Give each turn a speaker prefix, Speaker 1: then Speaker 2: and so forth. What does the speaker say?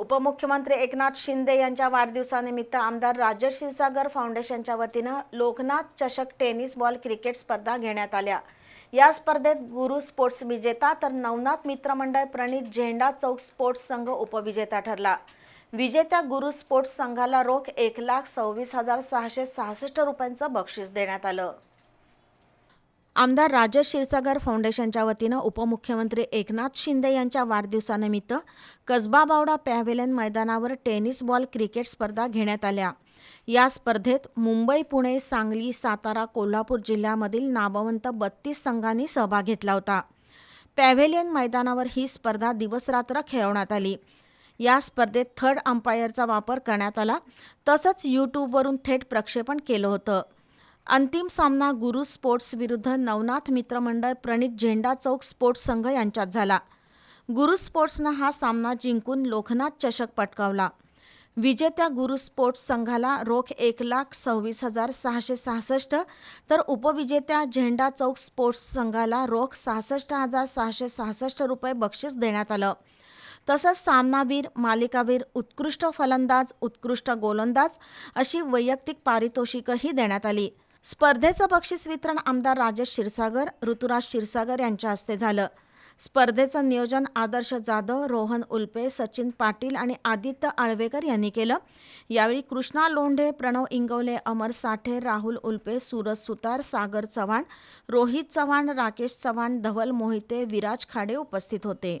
Speaker 1: उपमुख्यमंत्री एकनाथ शिंदे यांच्या वाढदिवसानिमित्त आमदार राजेश क्षीरसागर फाउंडेशनच्या वतीनं लोकनाथ चषक टेनिस बॉल क्रिकेट स्पर्धा घेण्यात आल्या. या स्पर्धेत गुरु स्पोर्ट्स विजेता तर नवनाथ मित्रमंडळ प्रणित झेंडा चौक स्पोर्ट्स संघ उपविजेता ठरला. विजेत्या गुरु स्पोर्ट्स संघाला रोख एक लाख सव्वीस हजार सहाशे सहासष्ट रुपयांचं बक्षीस देण्यात आलं. आमदार राजेश क्षीरसागर फाउंडेशनच्या वतीनं उपमुख्यमंत्री एकनाथ शिंदे यांच्या वाढदिवसानिमित्त कसबा बावडा पॅव्हेलियन मैदानावर टेनिस बॉल क्रिकेट स्पर्धा घेण्यात आल्या. या स्पर्धेत मुंबई पुणे सांगली सातारा कोल्हापूर जिल्ह्यामधील नामवंत बत्तीस संघांनी सहभाग घेतला होता. पॅव्हेलियन मैदानावर ही स्पर्धा दिवसरात्र खेळवण्यात आली. या स्पर्धेत थर्ड अंपायरचा वापर करण्यात आला. तसंच यूट्यूबवरून थेट प्रक्षेपण केलं होतं. अंतिम सामना गुरु स्पोर्ट्स विरुद्ध नवनाथ मित्रमंडळ प्रणित झेंडा चौक स्पोर्ट्स संघ यांच्यात झाला. गुरु स्पोर्ट्सनं हा सामना जिंकून लोकनाथ चषक पटकावला. विजेत्या गुरु स्पोर्ट्स संघाला रोख एक लाख सव्वीस हजार सहाशे सहासष्ट तर उपविजेत्या झेंडा चौक स्पोर्ट्स संघाला रोख सहासष्ट हजार सहाशे सहासष्ट रुपये बक्षीस देण्यात आलं. तसंच सामनावीर मालिकावीर उत्कृष्ट फलंदाज उत्कृष्ट गोलंदाज अशी वैयक्तिक पारितोषिकही देण्यात आली. स्पर्धेचं बक्षीस वितरण आमदार राजेश क्षीरसागर ऋतुराज क्षीरसागर यांच्या हस्ते झालं. स्पर्धेचं नियोजन आदर्श जाधव रोहन उल्पे सचिन पाटील आणि आदित्य आळवेकर यांनी केलं. यावेळी कृष्णा लोंढे प्रणव इंगवले अमर साठे राहुल उल्पे सूरज सुतार सागर चव्हाण रोहित चव्हाण राकेश चव्हाण धवल मोहिते विराज खाडे उपस्थित होते.